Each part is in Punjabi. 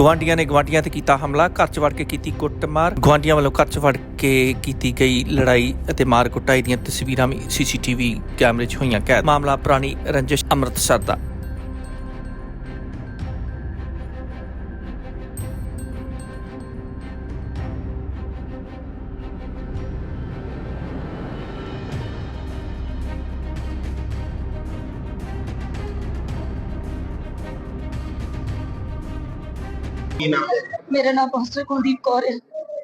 ਗਵਾਂਡੀਆਂ ਨੇ ਗਵਾਂਡੀਆਂ ਤੇ ਕੀਤਾ ਹਮਲਾ, ਘਰ 'ਚ ਵੜ ਕੇ ਕੀਤੀ ਕੁੱਟਮਾਰ। ਗਵਾਂਡੀਆਂ ਵੱਲੋਂ ਘਰ 'ਚ ਵੜ ਕੇ ਕੀਤੀ ਗਈ ਲੜਾਈ ਅਤੇ ਮਾਰ ਕੁਟਾਈ ਦੀਆਂ ਤਸਵੀਰਾਂ ਵੀ ਸੀਸੀਟੀਵੀ ਕੈਮਰੇ 'ਚ ਹੋਈਆਂ। ਕੈਦ ਮਾਮਲਾ ਪੁਰਾਣੀ ਰੰਜਿਸ਼ ਅੰਮ੍ਰਿਤਸਰ ਦਾ। ਕੀ ਨਾਮ ਹੈ? ਮੇਰਾ ਨਾਮ ਪਾਸਟਰ ਕੁਲਦੀਪ ਕੌਰ ਹੈ।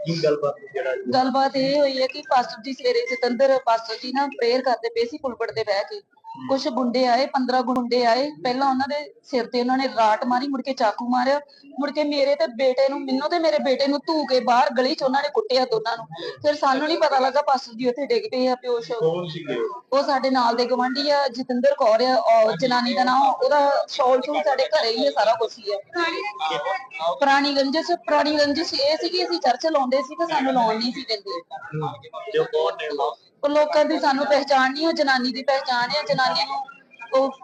ਕੀ ਗੱਲਬਾਤ ਹੋਈ ਜਿਹੜਾ ਗੱਲਬਾਤ ਇਹ ਹੋਈ ਹੈ ਕਿ ਪਾਸਟਰ ਜੀ ਸਵੇਰੇ ਜਤਿੰਦਰ ਪਾਸਟਰ ਜੀ ਨਾ ਪ੍ਰੇਅਰ ਕਰਦੇ ਪਏ ਸੀ ਪੁਲਪੜ ਤੇ ਬਹਿ ਕੇ। ਕੁਝ ਗੁੰਡੇ ਆਏ 15 ਗੁੰਡੇ ਆਏ। ਪਹਿਲਾਂ ਉਹਨਾਂ ਦੇ ਸਿਰ ਤੇ ਉਹਨਾਂ ਨੇ ਰਾਟ ਮਾਰੀ ਮੁੜ ਕੇ ਚਾਕੂ ਮਾਰਿਆ। ਮੁੜ ਕੇ ਮੇਰੇ ਤੇ ਬੇਟੇ ਨੂੰ ਮੈਨੂੰ ਤੇ ਮੇਰੇ ਬੇਟੇ ਨੂੰ ਧੂ ਕੇ ਬਾਹਰ ਗਲੀ 'ਚ ਉਹਨਾਂ ਨੇ ਕੁੱਟਿਆ ਦੋਨਾਂ ਨੂੰ। ਫਿਰ ਸਾਨੂੰ ਨਹੀਂ ਪਤਾ ਲੱਗਾ ਪਾਸਟਰ ਜੀ ਉੱਥੇ ਡਿੱਗ ਪਏ ਆ ਪਿਓਸ਼ ਉਹ? ਸਾਡੇ ਨਾਲ ਦੇ ਗਵਾਂਢੀ ਆ ਜਤਿੰਦਰ ਕੌਰ ਆ ਜਨਾਨੀ ਦਾ ਨਾਮ ਉਹਦਾ ਸ਼ੌਲ ਸ਼ੂਲ ਸਾਡੇ ਘਰੇ ਹੀ ਹੈ ਸਾਰਾ ਕੁਝ ਹੀ ਹੈ ਪੁਰਾਣੀ ਰੰਜਿਸ਼ ਪੁਰਾਣੀ ਰੰਜਿਸ਼ ਇਹ ਸੀ ਕਿ ਅਸੀਂ ਚਰਚ ਲਾਉਂਦੇ ਸੀ ਤੇ ਸਾਨੂੰ ਲਾਉਣ ਨਹੀਂ ਸੀ ਦਿੰਦੇ। ਜੋ ਕੌਣ ਨੇ ਉਹ ਲੋਕਾਂ ਦੀ ਸਾਨੂੰ ਪਹਿਚਾਣ ਨਹੀਂ ਉਹ ਜਨਾਨੀ ਦੀ ਪਹਿਚਾਣ ਹੈ ਜਨਾਨੀ ਨੂੰ ਉਹ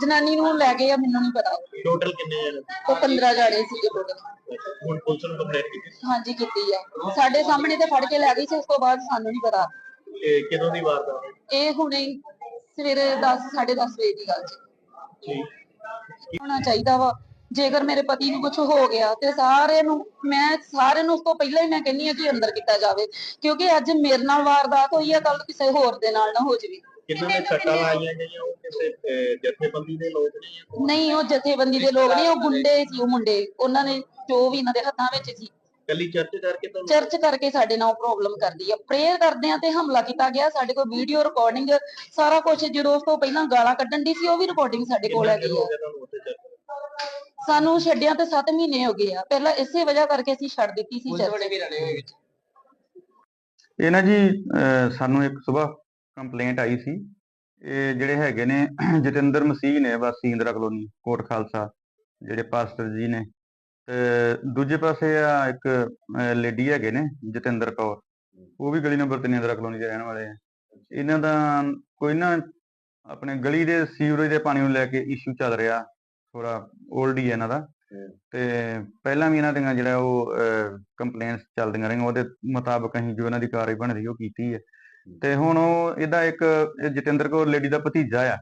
ਜਨਾਨੀ ਨੂੰ ਲੈ ਗਏ ਆ ਮੈਨੂੰ ਨਹੀਂ ਪਤਾ। ਟੋਟਲ ਕਿੰਨੇ ਜਣੇ? ਉਹ 15 ਜਾੜੇ ਸੀਗੇ ਟੋਟਲ ਹੁਣ ਪੁਲਿਸ ਨੂੰ ਕੰਪਲੇਂਟ ਕੀਤੀ? ਹਾਂਜੀ ਕੀਤੀ ਆ। ਸਾਡੇ ਸਾਹਮਣੇ ਤੇ ਫੜ ਕੇ ਲੈ ਗਈ ਸੀ ਉਸ ਤੋਂ ਬਾਅਦ ਸਾਨੂੰ ਨਹੀਂ ਪਤਾ। ਇਹ ਕਿਦੋਂ ਦੀ ਵਾਰਦਾਤ ਹੈ? ਇਹ ਹੁਣੇ ਹੀ ਸਵੇਰੇ 10 10:30 ਵਜੇ ਦੀ ਗੱਲ ਜੀ। ਠੀਕ ਹੋਣਾ ਚਾਹੀਦਾ ਵਾ। ਜੇਕਰ ਮੇਰੇ ਪਤੀ ਨੂੰ ਕੁਝ ਹੋ ਗਿਆ ਤੇ ਸਾਰੇ ਨੂੰ ਮੈਂ ਸਾਰੇ ਨੂੰ ਉਸ ਤੋਂ ਪਹਿਲਾਂ ਹੀ ਮੈਂ ਕਹਿੰਨੀ ਆ ਕਿ ਅੰਦਰ ਕੀਤਾ ਜਾਵੇ ਕਿਉਂਕਿ ਅੱਜ ਮੇਰੇ ਨਾਲ ਵਾਰਦਾਤ ਹੋਈ ਆ ਕੱਲ ਕਿਸੇ ਹੋਰ ਦੇ ਨਾਲ ਨਾ ਹੋ ਜਾਵੇ। ਕਿੰਨਾਂ ਨੇ ਸੱਟਾਂ ਲਾਈਆਂ ਗਈਆਂ ਉਹ ਕਿਸੇ ਜਥੇਬੰਦੀ ਦੇ ਲੋਕ ਨੇ ਜਾਂ ਕੌਣ? ਨਹੀਂ ਉਹ ਜਥੇਬੰਦੀ ਦੇ ਲੋਕ ਨਹੀਂ ਉਹ ਗੁੰਡੇ ਸੀ ਉਹ ਮੁੰਡੇ ਉਹਨਾਂ ਨੇ ਜੋ ਵੀ ਇਹਨਾਂ ਦੇ ਹੱਥਾਂ ਵਿੱਚ ਸੀ। ਕੱਲੀ ਚਰਚ ਕਰਕੇ ਤਾਂ ਚਰਚ ਕਰਕੇ ਸਾਡੇ ਨਾਲ ਪ੍ਰੋਬਲਮ ਕਰਦੀ ਆ। ਪ੍ਰੇਅਰ ਕਰਦੇ ਆ ਤੇ ਹਮਲਾ ਕੀਤਾ ਗਿਆ ਸਾਡੇ ਕੋਲ ਵੀਡੀਓ ਰਿਕਾਰਡਿੰਗ ਸਾਰਾ ਕੁਝ ਜਦੋਂ ਉਸ ਤੋਂ ਪਹਿਲਾਂ ਗਾਲਾਂ ਕੱਢਣ ਦੀ ਸੀ ਉਹ ਵੀ ਰਿਕਾਰਡਿੰਗ ਸਾਡੇ ਕੋਲ ਹੈਗੀ ਹੋ ਆ। ਸਾਨੂੰ ਛੱਡਿਆਂ ਤੇ 7 ਮਹੀਨੇ ਹੋ ਗਏ ਆ। ਪਹਿਲਾਂ ਇਸੇ ਵਜ੍ਹਾ ਕਰਕੇ ਅਸੀਂ ਛੱਡ ਦਿੱਤੀ ਸੀ ਚਰਚ ਇਹ ਨਾ ਜੀ ਅਹ ਸਾਨੂੰ ਇੱਕ ਸਵੇਰ ਕੰਪਲੇਂਟ ਆਈ ਸੀ। ਇਹ ਜਿਹੜੇ ਹੈਗੇ ਨੇ ਜਤਿੰਦਰ ਮਸੀਹ ਨੇ ਵਾਸੀ ਇੰਦਰਾ ਕਲੋਨੀ ਕੋਟ ਖਾਲਸਾ ਜਿਹੜੇ ਪਾਸਟਰ ਜੀ ਨੇ। ਤੇ ਦੂਜੇ ਪਾਸੇ ਆ ਇੱਕ ਲੇਡੀ ਹੈਗੇ ਨੇ ਜਤਿੰਦਰ ਕੌਰ। ਉਹ ਵੀ ਗਲੀ ਨੰਬਰ 3 ਇੰਦਰਾ ਕਲੋਨੀ ਦੇ ਰਹਿਣ ਵਾਲੇ ਆ। ਇਹਨਾਂ ਦਾ ਕੋਈ ਨਾ ਆਪਣੇ ਗਲੀ ਦੇ ਸੀਵਰੇਜ ਦੇ ਪਾਣੀ ਨੂੰ ਲੈ ਕੇ ਇਸ਼ੂ ਚੱਲ ਰਿਹਾ। ਥੋੜਾ 올ਡ ਹੀ ਹੈ ਇਹਨਾਂ ਦਾ। ਤੇ ਪਹਿਲਾਂ ਵੀ ਇਹਨਾਂ ਦੀਆਂ ਜਿਹੜਾ ਉਹ ਕੰਪਲੇਂਟਸ ਚੱਲਦੀਆਂ ਰਹੀਆਂ ਉਹਦੇ ਮੁਤਾਬਕ ਅਸੀਂ ਜੋ ਇਹਨਾਂ ਦੀ ਕਾਰਵਾਈ ਬਣ ਰਹੀ ਉਹ ਕੀਤੀ ਹੈ। ਤੇ ਹੁਣ ਉਹ ਇਹਦਾ ਇੱਕ ਜਤਿੰਦਰ ਕੌਰ ਲੇਡੀ ਦਾ ਭਤੀਜਾ ਆ।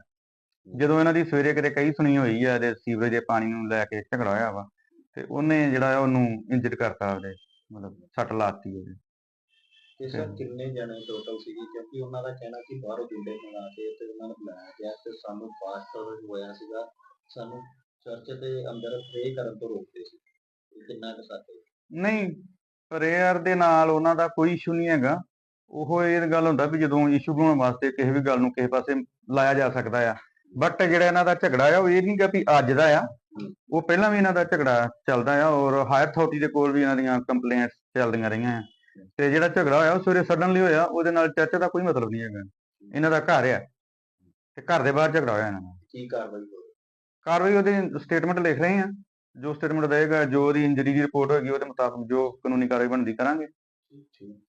ਜਦੋਂ ਇਹਨਾਂ ਦੀ ਸਵੇਰੇ ਕਿਤੇ ਕਈ ਸੁਣੀ ਹੋਈ ਆ ਇਹਦੇ ਸੀਵਰੇਜ ਦੇ ਪਾਣੀ ਨੂੰ ਲੈ ਕੇ ਝਗੜਾ ਹੋਇਆ ਵਾ ਤੇ ਉਹਨੇ ਜਿਹੜਾ ਉਹਨੂੰ ਇੰਜਰ ਕਰਤਾ ਆਪਦੇ ਮਤਲਬ ਸੱਟ ਲਾਤੀ ਉਹਦੇ। ਤੇ ਸਰ ਕਿੰਨੇ ਜਣੇ ਟੋਟਲ ਸੀਗੇ? ਕਿਉਂਕਿ ਉਹਨਾਂ ਦਾ ਕਹਿਣਾ ਕਿ ਬਾਹਰੋਂ ਗੁੰਡੇ ਮੰਗਾ ਕੇ ਤੇ ਉਹਨਾਂ ਨੂੰ ਬੁਲਾਇਆ ਗਿਆ ਤੇ ਸਾਨੂੰ ਪਾਸਟਰ ਹੋਇਆ ਸੀਗਾ। ਸਾਨੂੰ ਚਰਚ ਦੇ ਅੰਦਰ ਪ੍ਰੇ ਕਰਨ ਤੋਂ ਰੋਕਦੇ ਸੀ। ਇਹ ਕਿੰਨਾ ਕੁ ਸੱਚ ਹੈ। ਨਹੀਂ ਪ੍ਰੇਅਰ ਦੇ ਨਾਲ ਉਹਨਾਂ ਦਾ ਕੋਈ ਇਸ਼ੂ ਨਹੀਂ ਹੈਗਾ। ਉਹ ਇਹ ਗੱਲ ਹੁੰਦਾ ਵੀ ਜਦੋਂ ਇਸ਼ੂ ਬਣਾਉਣ ਵਾਸਤੇ ਕਿਸੇ ਵੀ ਗੱਲ ਨੂੰ ਕਿਸੇ ਪਾਸੇ ਲਾਇਆ ਜਾ ਸਕਦਾ ਆ। ਬਟ ਜਿਹੜਾ ਇਹਨਾਂ ਦਾ ਝਗੜਾ ਆ ਉਹ ਇਹ ਨਹੀਂ ਗਾ ਵੀ ਅੱਜ ਦਾ ਆ। ਉਹ ਪਹਿਲਾਂ ਵੀ ਇਹਨਾਂ ਦਾ ਝਗੜਾ ਚੱਲਦਾ ਆ ਔਰ ਹਾਇਰ ਅਥਾਰਟੀ ਦੇ ਕੋਲ ਵੀ ਇਹਨਾਂ ਦੀਆਂ ਕੰਪਲੇਂਟਸ ਚੱਲਦੀਆਂ ਰਹੀਆਂ ਆ। ਤੇ ਜਿਹੜਾ ਝਗੜਾ ਹੋਇਆ ਉਹ ਸਵੇਰੇ ਸਡਨਲੀ ਹੋਇਆ ਉਹਦੇ ਨਾਲ ਚਰਚ ਦਾ ਕੋਈ ਮਤਲਬ ਨਹੀਂ ਹੈਗਾ। ਇਹਨਾਂ ਦਾ ਘਰ ਆ। ਤੇ ਘਰ ਦੇ ਬਾਹਰ ਝਗੜਾ ਹੋਇਆ ਇਹਨਾਂ ਦਾ। ਕੀ ਕਾਰਵਾਈ ਹੋਈ ਕਾਰਵਾਈ ਉਹਦੀ ਸਟੇਟਮੈਂਟ ਲਿਖ ਰਹੇ ਆ ਜੋ ਸਟੇਟਮੈਂਟ ਰਹੇਗਾ, ਜੋ ਉਹਦੀ ਇੰਜਰੀ ਦੀ ਰਿਪੋਰਟ ਹੋਏਗੀ, ਉਹਦੇ ਮੁਤਾਬਕ ਜੋ ਕਾਨੂੰਨੀ ਕਾਰਵਾਈ ਬਣਦੀ ਕਰਾਂਗੇ। ਠੀਕ।